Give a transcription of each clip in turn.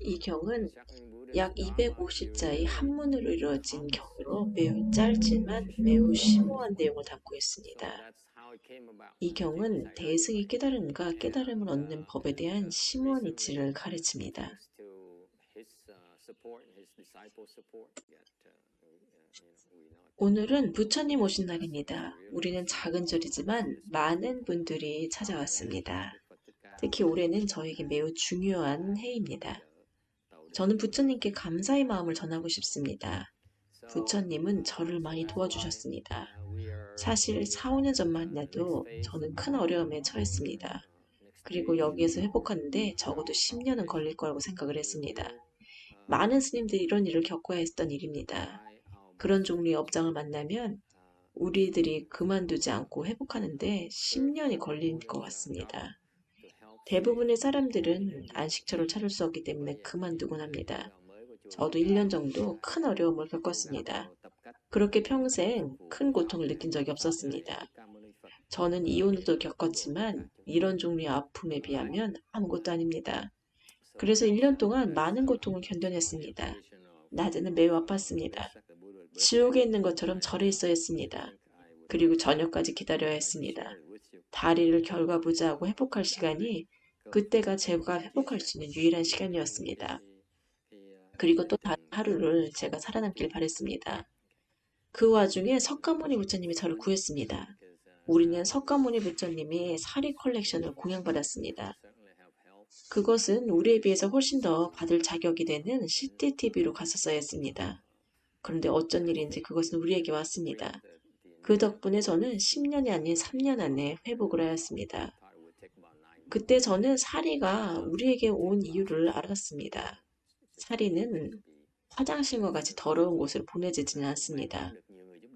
이 경은 약 250자의 한문으로 이루어진 경으로 매우 짧지만 매우 심오한 내용을 담고 있습니다. 이 경은 대승의 깨달음과 깨달음을 얻는 법에 대한 심오한 이치를 가르칩니다. 오늘은 부처님 오신 날입니다. 우리는 작은 절이지만 많은 분들이 찾아왔습니다. 특히 올해는 저에게 매우 중요한 해입니다. 저는 부처님께 감사의 마음을 전하고 싶습니다. 부처님은 저를 많이 도와주셨습니다. 사실 4, 5년 전만 해도 저는 큰 어려움에 처했습니다. 그리고 여기에서 회복하는데 적어도 10년은 걸릴 거라고 생각을 했습니다. 많은 스님들이 이런 일을 겪어야 했던 일입니다. 그런 종류의 업장을 만나면 우리들이 그만두지 않고 회복하는데 10년이 걸릴 것 같습니다. 대부분의 사람들은 안식처를 찾을 수 없기 때문에 그만두곤 합니다. 저도 1년 정도 큰 어려움을 겪었습니다. 그렇게 평생 큰 고통을 느낀 적이 없었습니다. 저는 이혼도 겪었지만 이런 종류의 아픔에 비하면 아무것도 아닙니다. 그래서 1년 동안 많은 고통을 견뎌냈습니다. 낮에는 매우 아팠습니다. 지옥에 있는 것처럼 절에 있어야 했습니다. 그리고 저녁까지 기다려야 했습니다. 다리를 결과 부자하고 회복할 시간이 그때가 제가 회복할 수 있는 유일한 시간이었습니다. 그리고 또 다른 하루를 제가 살아남길 바랬습니다. 그 와중에 석가모니 부처님이 저를 구했습니다. 우리는 석가모니 부처님이 사리 컬렉션을 공양받았습니다. 그것은 우리에 비해서 훨씬 더 받을 자격이 되는 CCTV로 갔었어야 했습니다. 그런데 어쩐 일인지 그것은 우리에게 왔습니다. 그 덕분에 저는 10년이 아닌 3년 안에 회복을 하였습니다. 그때 저는 사리가 우리에게 온 이유를 알았습니다. 사리는 화장실과 같이 더러운 곳을 보내지지는 않습니다.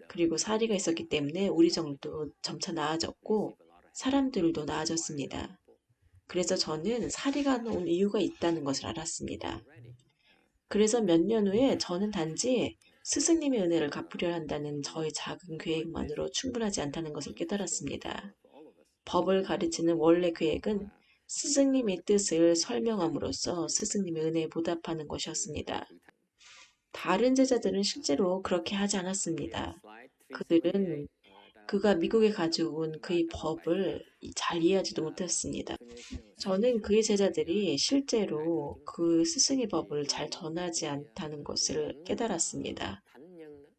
그리고 사리가 있었기 때문에 우리 정도 점차 나아졌고 사람들도 나아졌습니다. 그래서 저는 사리가 온 이유가 있다는 것을 알았습니다. 그래서 몇 년 후에 저는 단지 스승님의 은혜를 갚으려 한다는 저의 작은 계획만으로 충분하지 않다는 것을 깨달았습니다. 법을 가르치는 원래 계획은 스승님의 뜻을 설명함으로써 스승님의 은혜에 보답하는 것이었습니다. 다른 제자들은 실제로 그렇게 하지 않았습니다. 그들은 그가 미국에 가져온 그의 법을 잘 이해하지도 못했습니다. 저는 그의 제자들이 실제로 그 스승의 법을 잘 전하지 않다는 것을 깨달았습니다.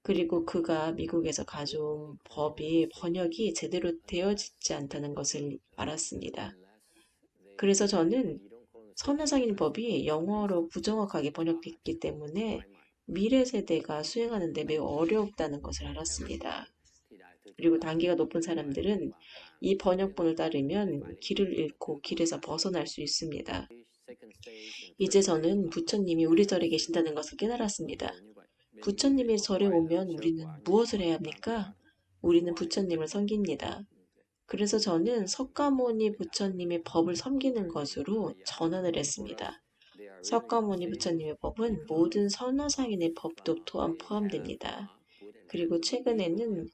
그리고 그가 미국에서 가져온 법이 번역이 제대로 되어지지 않다는 것을 알았습니다. 그래서 저는 선화상인 법이 영어로 부정확하게 번역됐기 때문에 미래 세대가 수행하는데 매우 어렵다는 것을 알았습니다. 그리고 단계가 높은 사람들은 이 번역본을 따르면 길을 잃고 길에서 벗어날 수 있습니다. 이제 저는 부처님이 우리 절에 계신다는 것을 깨달았습니다. 부처님의 절에 오면 우리는 무엇을 해야 합니까? 우리는 부처님을 섬깁니다. 그래서 저는 석가모니 부처님의 법을 섬기는 것으로 전환을 했습니다. 석가모니 부처님의 법은 모든 선화상인의 법도 또한 포함됩니다. 그리고 최근에는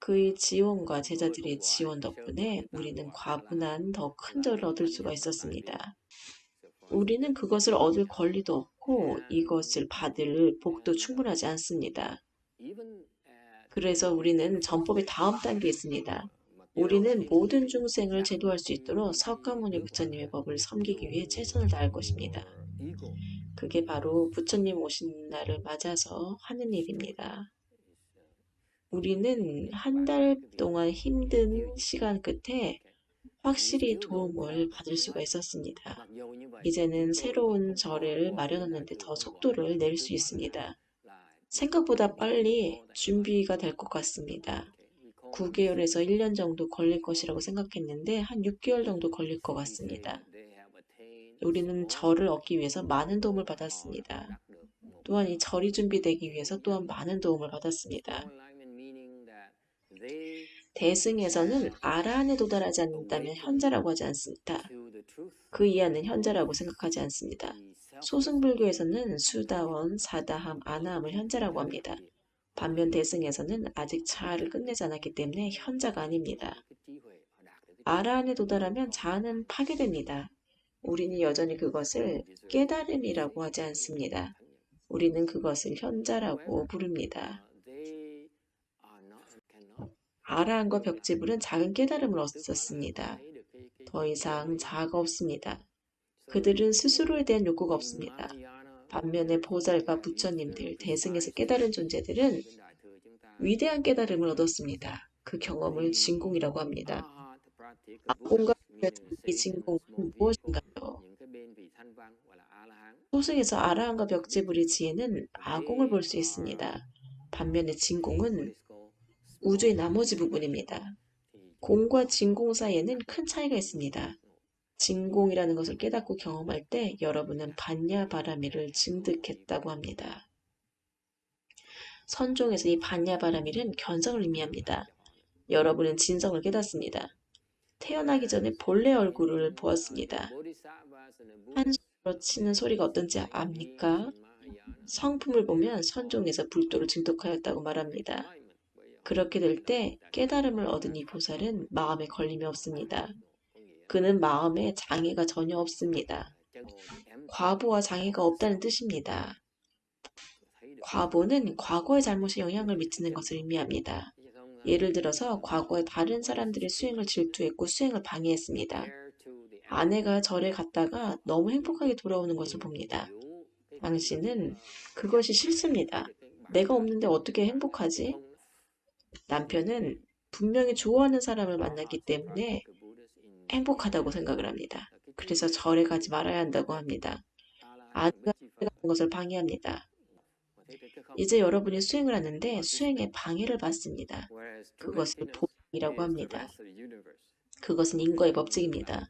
그의 지원과 제자들의 지원 덕분에 우리는 과분한 더 큰 절을 얻을 수가 있었습니다. 우리는 그것을 얻을 권리도 없고 이것을 받을 복도 충분하지 않습니다. 그래서 우리는 전법의 다음 단계에 있습니다. 우리는 모든 중생을 제도할 수 있도록 석가모니 부처님의 법을 섬기기 위해 최선을 다할 것입니다. 그게 바로 부처님 오신 날을 맞아서 하는 일입니다. 우리는 한 달 동안 힘든 시간 끝에 확실히 도움을 받을 수가 있었습니다. 이제는 새로운 절을 마련하는데 더 속도를 낼 수 있습니다. 생각보다 빨리 준비가 될 것 같습니다. 9개월에서 1년 정도 걸릴 것이라고 생각했는데 한 6개월 정도 걸릴 것 같습니다. 우리는 절을 얻기 위해서 많은 도움을 받았습니다. 또한 이 절이 준비되기 위해서 또한 많은 도움을 받았습니다. 대승에서는 아라한에 도달하지 않는다면 현자라고 하지 않습니다. 그 이하는 현자라고 생각하지 않습니다. 소승불교에서는 수다원, 사다함, 아나함을 현자라고 합니다. 반면 대승에서는 아직 자아를 끝내지 않았기 때문에 현자가 아닙니다. 아라한에 도달하면 자아는 파괴됩니다. 우리는 여전히 그것을 깨달음이라고 하지 않습니다. 우리는 그것을 현자라고 부릅니다. 아라한과 벽지불은 작은 깨달음을 얻었습니다. 더 이상 자아가 없습니다. 그들은 스스로에 대한 욕구가 없습니다. 반면에 보살과 부처님들, 대승에서 깨달은 존재들은 위대한 깨달음을 얻었습니다. 그 경험을 진공이라고 합니다. 악공과 이 진공은 무엇인가요? 소승에서 아라한과 벽지불의 지혜는 아공을 볼 수 있습니다. 반면에 진공은 우주의 나머지 부분입니다. 공과 진공 사이에는 큰 차이가 있습니다. 진공이라는 것을 깨닫고 경험할 때 여러분은 반야 바라미를 증득했다고 합니다. 선종에서 이 반야 바라미는 견성을 의미합니다. 여러분은 진성을 깨닫습니다. 태어나기 전에 본래 얼굴을 보았습니다. 한숨으로 치는 소리가 어떤지 압니까? 성품을 보면 선종에서 불도를 증득하였다고 말합니다. 그렇게 될 때 깨달음을 얻은 이 보살은 마음에 걸림이 없습니다. 그는 마음에 장애가 전혀 없습니다. 과보와 장애가 없다는 뜻입니다. 과보는 과거의 잘못에 영향을 미치는 것을 의미합니다. 예를 들어서 과거에 다른 사람들의 수행을 질투했고 수행을 방해했습니다. 아내가 절에 갔다가 너무 행복하게 돌아오는 것을 봅니다. 당신은 그것이 싫습니다. 내가 없는데 어떻게 행복하지? 남편은 분명히 좋아하는 사람을 만났기 때문에 행복하다고 생각을 합니다. 그래서 절에 가지 말아야 한다고 합니다. 아내가 가는 것을 방해합니다. 이제 여러분이 수행을 하는데 수행에 방해를 받습니다. 그것을 보이라고 합니다. 그것은 인과의 법칙입니다.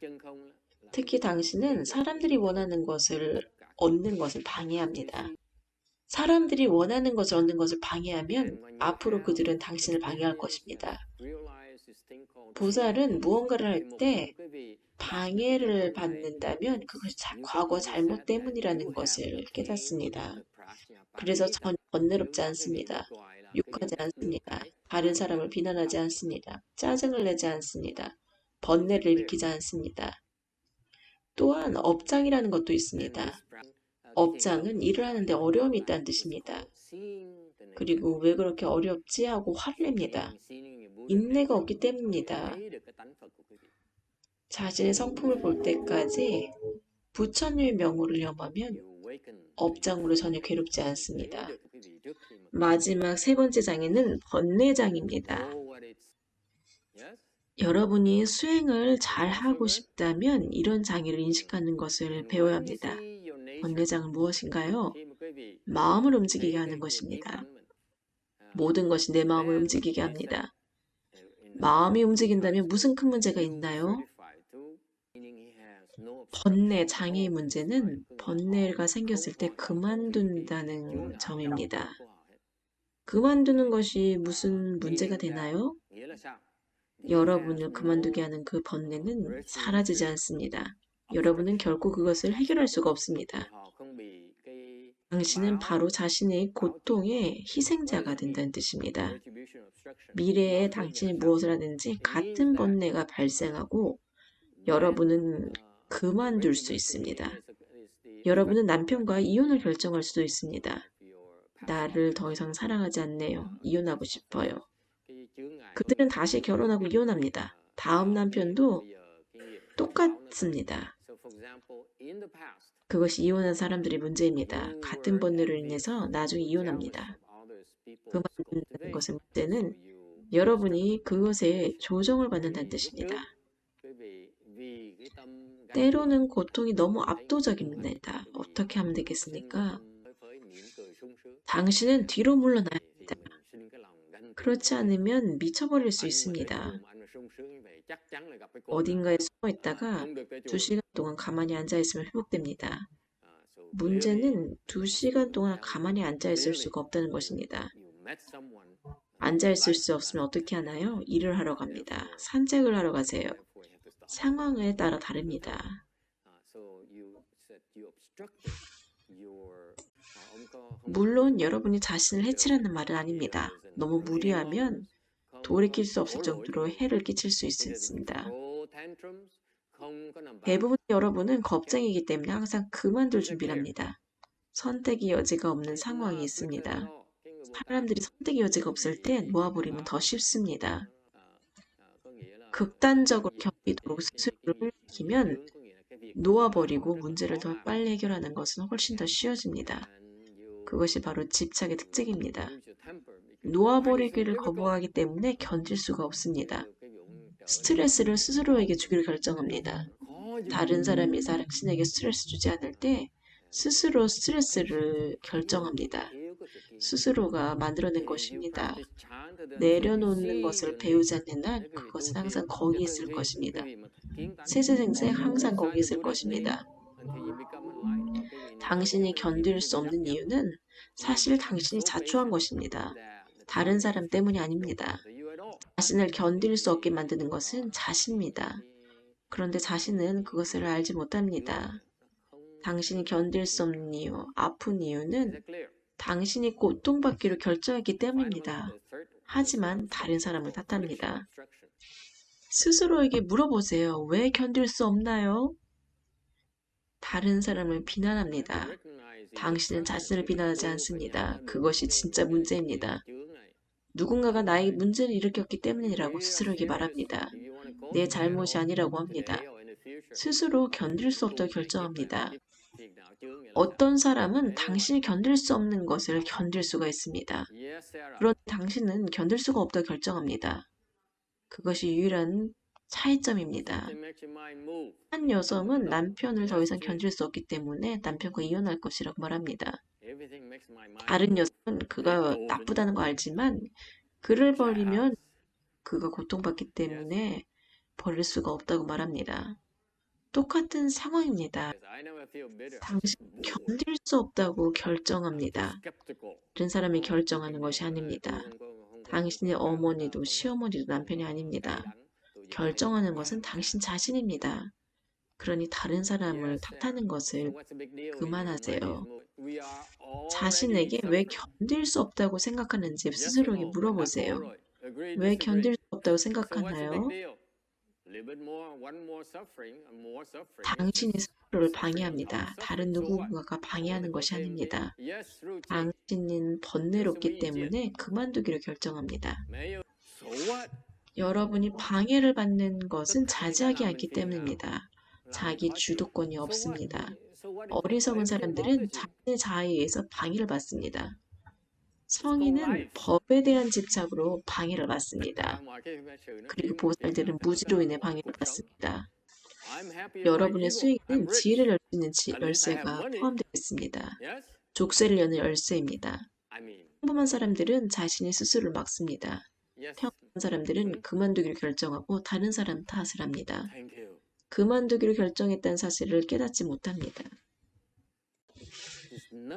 특히 당신은 사람들이 원하는 것을 얻는 것을 방해합니다. 사람들이 원하는 것을 얻는 것을 방해하면 앞으로 그들은 당신을 방해할 것입니다. 보살은 무언가를 할 때 방해를 받는다면 그것이 자- 과거 잘못 때문이라는 것을 깨닫습니다. 그래서 전혀 번뇌롭지 않습니다. 욕하지 않습니다. 다른 사람을 비난하지 않습니다. 짜증을 내지 않습니다. 번뇌를 일으키지 않습니다. 또한 업장이라는 것도 있습니다. 업장은 일을 하는데 어려움이 있다는 뜻입니다. 그리고 왜 그렇게 어렵지 하고 화를 냅니다. 인내가 없기 때문입니다. 자신의 성품을 볼 때까지 부처님의 명호를 염하면 업장으로 전혀 괴롭지 않습니다. 마지막 세 번째 장에는 번뇌장입니다. 여러분이 수행을 잘 하고 싶다면 이런 장애를 인식하는 것을 배워야 합니다. 번뇌장은 무엇인가요? 마음을 움직이게 하는 것입니다. 모든 것이 내 마음을 움직이게 합니다. 마음이 움직인다면 무슨 큰 문제가 있나요? 번뇌, 장애의 문제는 번뇌가 생겼을 때 그만둔다는 점입니다. 그만두는 것이 무슨 문제가 되나요? 여러분을 그만두게 하는 그 번뇌는 사라지지 않습니다. 여러분은 결코 그것을 해결할 수가 없습니다. 당신은 바로 자신의 고통의 희생자가 된다는 뜻입니다. 미래에 당신이 무엇을 하든지 같은 번뇌가 발생하고 여러분은 그만둘 수 있습니다. 여러분은 남편과 이혼을 결정할 수도 있습니다. 나를 더 이상 사랑하지 않네요. 이혼하고 싶어요. 그들은 다시 결혼하고 이혼합니다. 다음 남편도 똑같습니다. 그것이 이혼한 사람들의 문제입니다. 같은 번뇌로 인해서 나중에 이혼합니다. 그만둔다는 것의 문제는 여러분이 그것에 조정을 받는다는 뜻입니다. 때로는 고통이 너무 압도적입니다. 어떻게 하면 되겠습니까? 당신은 뒤로 물러나야 합니다. 그렇지 않으면 미쳐버릴 수 있습니다. 어딘가에 숨어 있다가 두 시간 동안 가만히 앉아 있으면 회복됩니다. 문제는 두 시간 동안 가만히 앉아 있을 수가 없다는 것입니다. 앉아 있을 수 없으면 어떻게 하나요? 일을 하러 갑니다. 산책을 하러 가세요. 상황에 따라 다릅니다. 물론 여러분이 자신을 해치라는 말은 아닙니다. 너무 무리하면 돌이킬 수 없을 정도로 해를 끼칠 수 있습니다. 대부분 여러분은 겁쟁이기 때문에 항상 그만둘 준비를 합니다. 선택의 여지가 없는 상황이 있습니다. 사람들이 선택의 여지가 없을 때 놓아버리면 더 쉽습니다. 극단적으로 견디도록 스스로를 지키면 놓아버리고 문제를 더 빨리 해결하는 것은 훨씬 더 쉬워집니다. 그것이 바로 집착의 특징입니다. 놓아버리기를 거부하기 때문에 견딜 수가 없습니다. 스트레스를 스스로에게 주기를 결정합니다. 다른 사람이 당신에게 스트레스 주지 않을 때 스스로 스트레스를 결정합니다. 스스로가 만들어낸 것입니다. 내려놓는 것을 배우지 않는 한 그것은 항상 거기 있을 것입니다. 세세생생 항상 거기 있을 것입니다. 당신이 견딜 수 없는 이유는 사실 당신이 자초한 것입니다. 다른 사람 때문이 아닙니다. 자신을 견딜 수 없게 만드는 것은 자신입니다. 그런데 자신은 그것을 알지 못합니다. 당신이 견딜 수 없는 이유, 아픈 이유는 당신이 고통받기로 결정했기 때문입니다. 하지만 다른 사람을 탓합니다. 스스로에게 물어보세요. 왜 견딜 수 없나요? 다른 사람을 비난합니다. 당신은 자신을 비난하지 않습니다. 그것이 진짜 문제입니다. 누군가가 나에게 문제를 일으켰기 때문이라고 스스로에게 말합니다. 내 잘못이 아니라고 합니다. 스스로 견딜 수 없다고 결정합니다. 어떤 사람은 당신이 견딜 수 없는 것을 견딜 수가 있습니다. 그런데 당신은 견딜 수가 없다고 결정합니다. 그것이 유일한 차이점입니다. 한 여성은 남편을 더 이상 견딜 수 없기 때문에 남편과 이혼할 것이라고 말합니다. 다른 여성은 그가 나쁘다는 거 알지만 그를 버리면 그가 고통받기 때문에 버릴 수가 없다고 말합니다. 똑같은 상황입니다. 당신 견딜 수 없다고 결정합니다. 다른 사람이 결정하는 것이 아닙니다. 당신의 어머니도 시어머니도 남편이 아닙니다. 결정하는 것은 당신 자신입니다. 그러니 다른 사람을 탓하는 것을 그만하세요. 자신에게 왜 견딜 수 없다고 생각하는지 스스로에게 물어보세요. 왜 견딜 수 없다고 생각하나요? 당신이 스스로를 방해합니다. 다른 누군가가 방해하는 것이 아닙니다. 당신은 번뇌롭기 때문에 그만두기로 결정합니다. 여러분이 방해를 받는 것은 자제하기 않기 때문입니다. 자기 주도권이 없습니다. 어리석은 사람들은 자신의 자아에 의해서 방해를 받습니다. 성인은 법에 대한 집착으로 방해를 받습니다. 그리고 보살들은 무지로 인해 방해를 받습니다. 여러분의 수익은 지혜를 열 수 있는 지- 열쇠가 포함되어 있습니다. 족쇄를 여는 열쇠입니다. 평범한 사람들은 자신이 스스로를 막습니다. 평범한 사람들은 그만두기를 결정하고 다른 사람 탓을 합니다. 그만두기를 결정했다는 사실을 깨닫지 못합니다.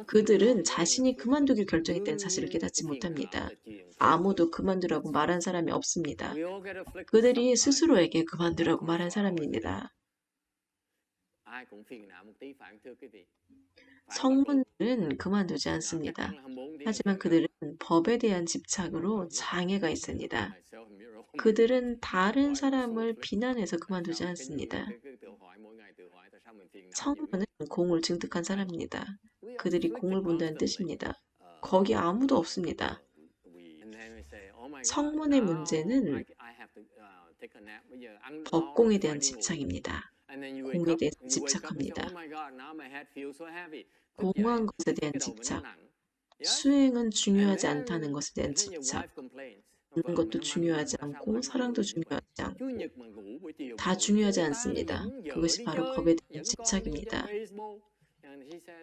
그들은 자신이 그만두기를 결정했다는 사실을 깨닫지 못합니다. 아무도 그만두라고 말한 사람이 없습니다. 그들이 스스로에게 그만두라고 말한 사람입니다. 성문들은 그만두지 않습니다. 하지만 그들은 법에 대한 집착으로 장애가 있습니다. 그들은 다른 사람을 비난해서 그만두지 않습니다. 성문은 공을 증득한 사람입니다. 그들이 공을 본다는 뜻입니다. 거기 아무도 없습니다. 성문의 문제는 법공에 대한 집착입니다. 공에 대해서 집착합니다. 공허한 것에 대한 집착, 수행은 중요하지 않다는 것에 대한 집착, 먹는 것도 중요하지 않고 사랑도 중요하지 않고 다 중요하지 않습니다. 그것이 바로 법에 대한 집착입니다.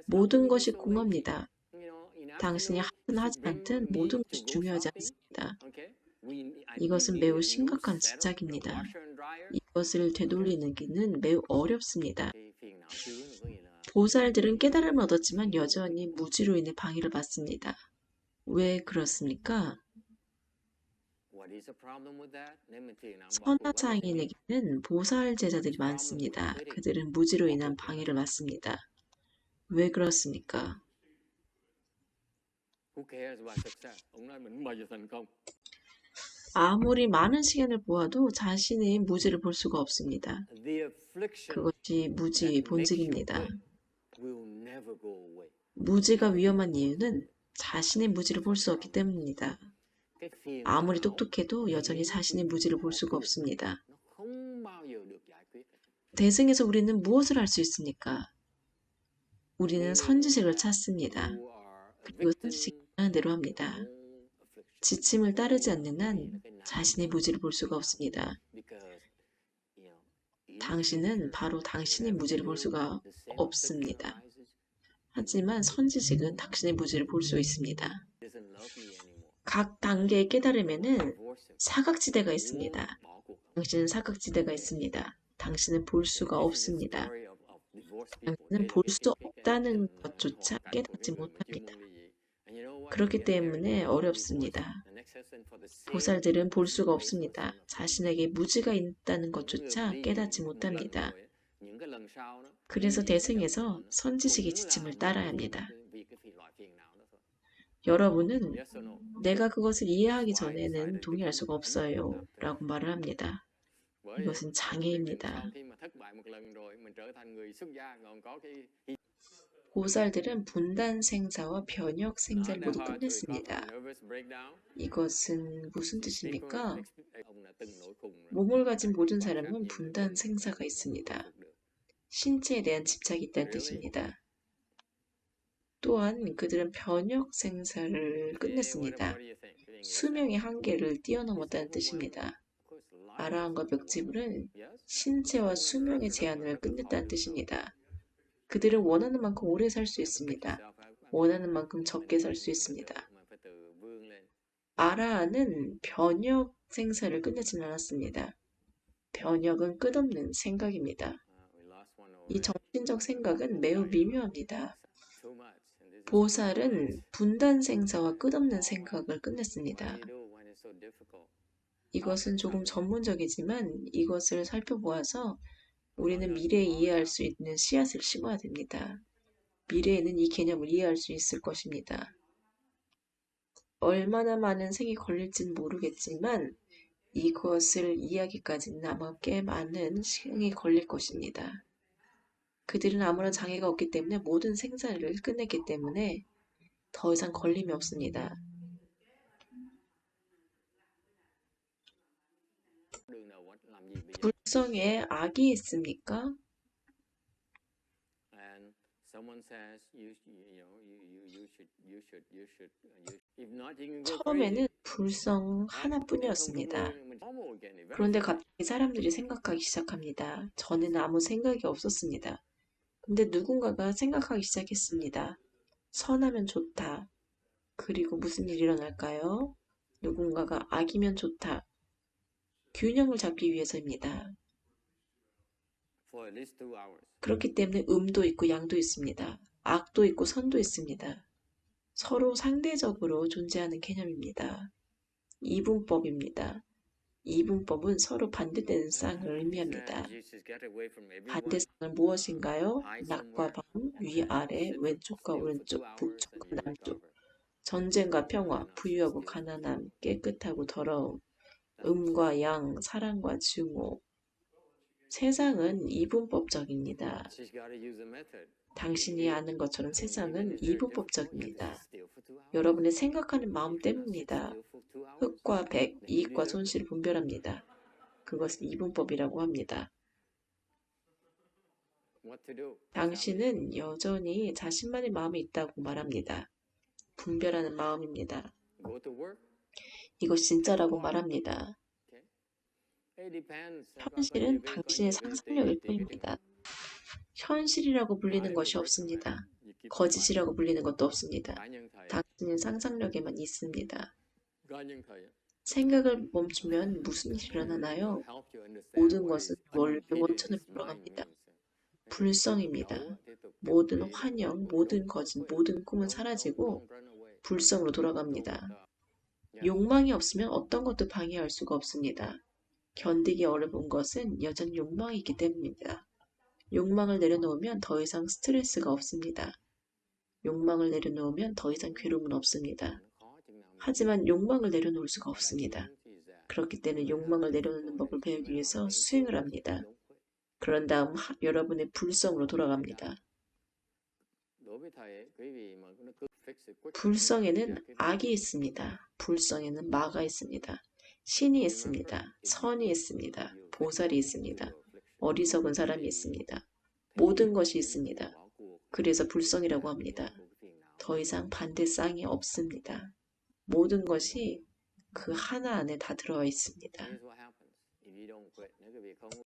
모든 것이 공허입니다. 당신이 하든 하지 않든 모든 것이 중요하지 않습니다. 이것은 매우 심각한 집착입니다. 이것을 되돌리는 길은 매우 어렵습니다. 보살들은 깨달음을 얻었지만 여전히 무지로 인해 방해를 받습니다. 왜 그렇습니까? 선하장인에게는 보살 제자들이 많습니다. 그들은 무지로 인한 방해를 받습니다. 왜 그렇습니까? 아무리 많은 시간을 보아도 자신의 무지를 볼 수가 없습니다. 그것이 무지의 본질입니다. 무지가 위험한 이유는 자신의 무지를 볼 수 없기 때문입니다. 아무리 똑똑해도 여전히 자신의 무지를 볼 수가 없습니다. 대승에서 우리는 무엇을 할 수 있습니까? 우리는 선지식을 찾습니다. 그리고 선지식이 하는 대로 합니다. 지침을 따르지 않는 한 자신의 무지를 볼 수가 없습니다. 당신은 바로 당신의 무지를 볼 수가 없습니다. 하지만 선지식은 당신의 무지를 볼 수 있습니다. 각 단계의 깨달음에는 사각지대가 있습니다. 당신은 사각지대가 있습니다. 당신은 볼 수가 없습니다. 당신은 볼 수 없다는 것조차 깨닫지 못합니다. 그렇기 때문에 어렵습니다. 보살들은 볼 수가 없습니다. 자신에게 무지가 있다는 것조차 깨닫지 못합니다. 그래서 대승에서 선지식의 지침을 따라야 합니다. 여러분은 내가 그것을 이해하기 전에는 동의할 수가 없어요. 라고 말을 합니다. 이것은 장애입니다. 보살들은 분단 생사와 변혁 생사를 모두 끝냈습니다. 이것은 무슨 뜻입니까? 몸을 가진 모든 사람은 분단 생사가 있습니다. 신체에 대한 집착이 있다는 뜻입니다. 또한 그들은 변혁 생사를 끝냈습니다. 수명의 한계를 뛰어넘었다는 뜻입니다. 아라한과 벽지불은 신체와 수명의 제한을 끝냈다는 뜻입니다. 그들은 원하는 만큼 오래 살 수 있습니다. 원하는 만큼 적게 살 수 있습니다. 아라한은 변혁 생사를 끝내진 않았습니다. 변혁은 끝없는 생각입니다. 이 정신적 생각은 매우 미묘합니다. 보살은 분단 생사와 끝없는 생각을 끝냈습니다. 이것은 조금 전문적이지만 이것을 살펴보아서 우리는 미래에 이해할 수 있는 씨앗을 심어야 됩니다. 미래에는 이 개념을 이해할 수 있을 것입니다. 얼마나 많은 생이 걸릴지는 모르겠지만 이것을 이해하기까지는 아마 꽤 많은 시간이 걸릴 것입니다. 그들은 아무런 장애가 없기 때문에 모든 생사를 끝냈기 때문에 더 이상 걸림이 없습니다. 불성에 악이 있습니까? 처음에는 불성 하나뿐이었습니다. 그런데 갑자기 사람들이 생각하기 시작합니다. 전에는 아무 생각이 없었습니다. 근데 누군가가 생각하기 시작했습니다. 선하면 좋다. 그리고 무슨 일이 일어날까요? 누군가가 악이면 좋다. 균형을 잡기 위해서입니다. 그렇기 때문에 음도 있고 양도 있습니다. 악도 있고 선도 있습니다. 서로 상대적으로 존재하는 개념입니다. 이분법입니다. 이분법은 서로 반대되는 쌍을 의미합니다. 반대쌍은 무엇인가요? 낮과 밤, 위아래, 왼쪽과 오른쪽, 북쪽과 남쪽. 전쟁과 평화, 부유하고 가난함, 깨끗하고 더러움, 음과 양, 사랑과 증오. 세상은 이분법적입니다. 당신이 아는 것처럼 세상은 이분법적입니다. 여러분의 생각하는 마음 때문입니다. 흑과 백, 이익과 손실을 분별합니다. 그것은 이분법이라고 합니다. 당신은 여전히 자신만의 마음이 있다고 말합니다. 분별하는 마음입니다. 이것 진짜라고 말합니다. 현실은 당신의 상상력일 뿐입니다. 현실이라고 불리는 것이 없습니다. 거짓이라고 불리는 것도 없습니다. 당신은 상상력에만 있습니다. 생각을 멈추면 무슨 일이 일어나나요? 모든 것은 원래 원천을 돌아갑니다. 불성입니다. 모든 환영, 모든 거짓, 모든 꿈은 사라지고 불성으로 돌아갑니다. 욕망이 없으면 어떤 것도 방해할 수가 없습니다. 견디기 어려운 것은 여전히 욕망이 있기 때문입니다. 욕망을 내려놓으면 더 이상 스트레스가 없습니다. 욕망을 내려놓으면 더 이상 괴로움은 없습니다. 하지만 욕망을 내려놓을 수가 없습니다. 그렇기 때문에 욕망을 내려놓는 법을 배우기 위해서 수행을 합니다. 그런 다음 하- 여러분의 불성으로 돌아갑니다. 불성에는 악이 있습니다. 불성에는 마가 있습니다. 신이 있습니다. 선이 있습니다. 보살이 있습니다. 어리석은 사람이 있습니다. 모든 것이 있습니다. 그래서 불성이라고 합니다. 더 이상 반대 쌍이 없습니다. 모든 것이 그 하나 안에 다 들어와 있습니다.